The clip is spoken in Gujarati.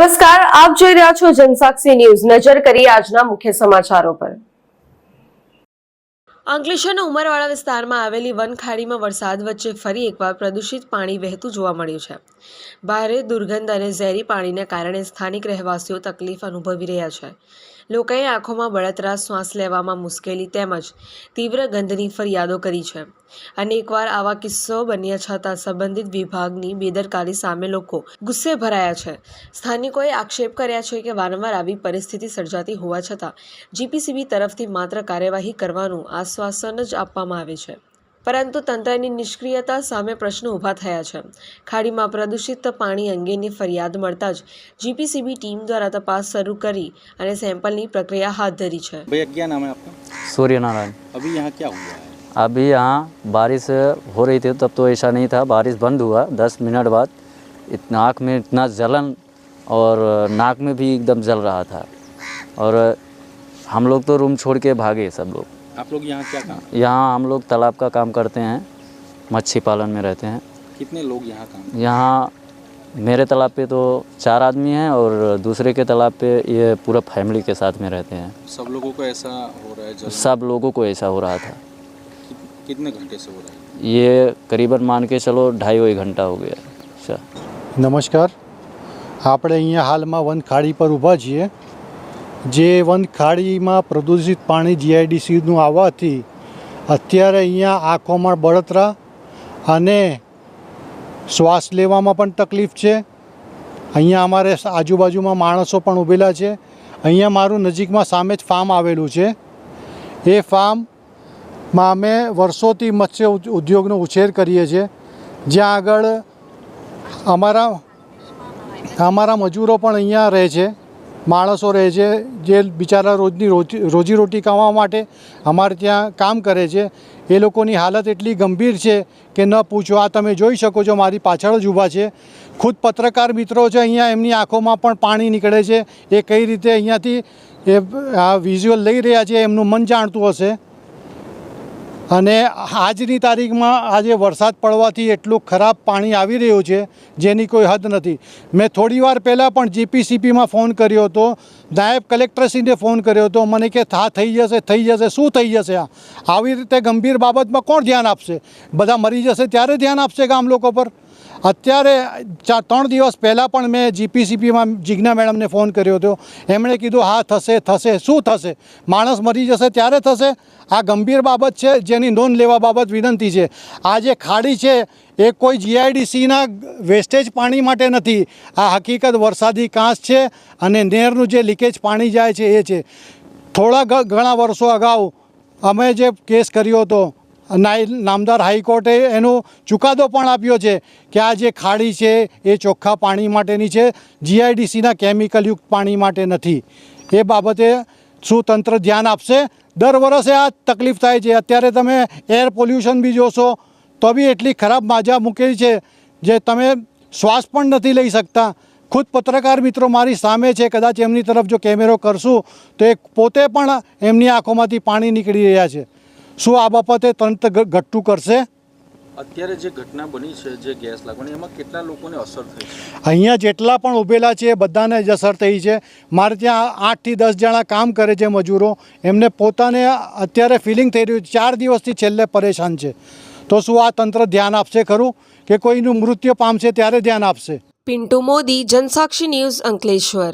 નમસ્કાર, આપ જોઈ રહ્યા છો જનસાક્ષી ન્યૂઝ. નજર કરી આજના મુખ્ય સમાચારો પર. અંકલેશ્વરના ઉમરવાડા વિસ્તારમાં આવેલી વનખાડીમાં વરસાદ વચ્ચે ફરી એકવાર પ્રદૂષિત પાણી વહેતું જોવા મળ્યું છે. ભારે દુર્ગંધ અને ઝેરી પાણીને કારણે સ્થાનિક રહેવાસીઓ તકલીફ અનુભવી રહ્યા છે. લોકોએ આંખોમાં બળતરા, શ્વાસ લેવામાં મુશ્કેલી તેમજ તીવ્ર ગંધની ફરિયાદો કરી છે. અનેકવાર આવા કિસ્સો બન્યા છતાં સંબંધિત વિભાગની બેદરકારી સામે લોકો ગુસ્સે ભરાયા છે. સ્થાનિકોએ આક્ષેપ કર્યા છે કે વારંવાર આવી પરિસ્થિતિ સર્જાતી હોવા છતાં જીપીસીબી તરફથી માત્ર કાર્યવાહી કરવાનું આશ્વાસન જ આપવામાં આવે છે. પરંતુ તંત્રની નિષ્ક્રિયતા સામે પ્રશ્નો ઊભા થયા છે ખાડીમાં પ્રદૂષિત પાણી અંગેની ફરિયાદ મળતા જ જીપીસીબી ટીમ દ્વારા તપાસ શરૂ કરી અને સેમ્પલની પ્રક્રિયા હાથ ધરી છે भैया क्या नाम है आपका सूर्य नारायण अभी यहाँ क्या हुआ है अभी यहाँ बारिश हो रही थी तब तो ऐसा नहीं था बारिश बंद हुआ दस मिनट बाद इतना आँख में इतना जलन और नाक में भी एकदम जल रहा था और हम लोग तो रूम छोड़ के भागे सब लोग आप लोग यहाँ क्या काम यहाँ हम लोग तालाब का काम करते हैं मच्छी पालन में रहते हैं कितने लोग यहाँ काम यहाँ मेरे तालाब पे तो चार आदमी हैं और दूसरे के तालाब पे ये पूरा फैमिली के साथ में रहते हैं सब लोगों को ऐसा हो रहा है जल सब लोगों को ऐसा हो रहा था कि- कितने घंटे से हो रहा है ये करीबन मान के चलो ढाई वही घंटा हो गया अच्छा નમસ્કાર આપણે અહીંયા હાલમાં વનખાડી પર ઊભા છીએ જે વનખાડીમાં પ્રદૂષિત પાણી જીઆઈડીસીનું આવવાથી અત્યારે અહીંયા આંખોમાં બળતરા અને શ્વાસ લેવામાં પણ તકલીફ છે. અહીંયા અમારે આજુબાજુમાં માણસો પણ ઊભેલા છે. અહીંયા મારું નજીકમાં સામે જ ફાર્મ આવેલું છે. એ ફાર્મમાં અમે વર્ષોથી મત્સ્ય ઉદ- ઉદ્યોગનો ઉછેર કરીએ છીએ. જ્યાં આગળ અમારા અમારા મજૂરો પણ અહીંયા રહે છે. માણસો રહે છે, જે બિચારા રોજની રોજી, રોજીરોટી કમાવા માટે અમારે ત્યાં કામ કરે છે. એ લોકોની હાલત એટલી ગંભીર છે કે ન પૂછો. આ તમે જોઈ શકો છો, મારી પાછળ જ ઊભા છે. ખુદ પત્રકાર મિત્રો છે, અહીંયા એમની આંખોમાં પણ પાણી નીકળે છે. એ કઈ રીતે અહીંયાથી એ આ વિઝ્યુઅલ લઈ રહ્યા છે, એમનું મન જાણતું હશે. અને આજની તારીખમાં આજે વરસાદ પડવાથી એટલું ખરાબ પાણી આવી રહ્યું છે, જેની કોઈ હદ નથી. મેં થોડી વાર પહેલાં પણ જીપીસીપીમાં ફોન કર્યો હતો, નાયબ કલેક્ટરશ્રીને ફોન કર્યો હતો, મને કે થા, થઈ જશે થઈ જશે, શું થઈ જશે આ? આવી રીતે ગંભીર બાબતમાં કોણ ધ્યાન આપશે? બધા મરી જશે ત્યારે ધ્યાન આપશે ગામ લોકો પર? અત્યારે ચાર ત્રણ દિવસ પહેલાં પણ મેં જીપીસીપીમાં જિજ્ઞા મેડમને ફોન કર્યો હતો. એમણે કીધું, હા, થશે થશે. શું થશે? માણસ મરી જશે ત્યારે થશે? આ ગંભીર બાબત છે, જેની નોંધ લેવા બાબત વિનંતી છે. આ જે ખાડી છે, એ કોઈ જીઆઈડીસીના વેસ્ટેજ પાણી માટે નથી. આ હકીકત વરસાદી કાંસ છે અને નહેરનું જે લીકેજ પાણી જાય છે, એ છે. થોડા ઘણા વર્ષો અગાઉ અમે જે કેસ કર્યો હતો નામદાર હાઈકોર્ટે એનો ચુકાદો પણ આપ્યો છે કે આ જે ખાડી છે એ ચોખ્ખા પાણી માટેની છે, જીઆઈડીસીના કેમિકલયુક્ત પાણી માટે નથી. એ બાબતે શું તંત્ર ધ્યાન આપશે? દર વર્ષે આ તકલીફ થાય છે. અત્યારે તમે એર પોલ્યુશન બી જોશો, તો બી એટલી ખરાબ માજા મૂકેલી છે જે તમે શ્વાસ પણ નથી લઈ શકતા. ખુદ પત્રકાર મિત્રો મારી સામે છે, કદાચ એમની તરફ જો કેમેરો કરશું, તો એ પોતે પણ એમની આંખોમાંથી પાણી નીકળી રહ્યા છે. શું આ બાબતે તંત્ર ઘટતું કરશે? અત્યારે જે ઘટના બની છે જે ગેસ લાગવાની એમાં કેટલા લોકોને અસર થઈ છે? અહીંયા જેટલા પણ ઊભેલા છે એ બધાને જ અસર થઈ છે. મારે ત્યાં આઠથી દસ જણા કામ કરે છે મજૂરો. એમને પોતાને અત્યારે ફિલિંગ થઈ રહ્યું છે. ચાર દિવસથી છેલ્લે પરેશાન છે. તો શું આ તંત્ર ધ્યાન આપશે ખરું? કે કોઈનું મૃત્યુ પામશે ત્યારે ધ્યાન આપશે? પિન્ટુ મોદી જનસાક્ષી ન્યૂઝ અંકલેશ્વર.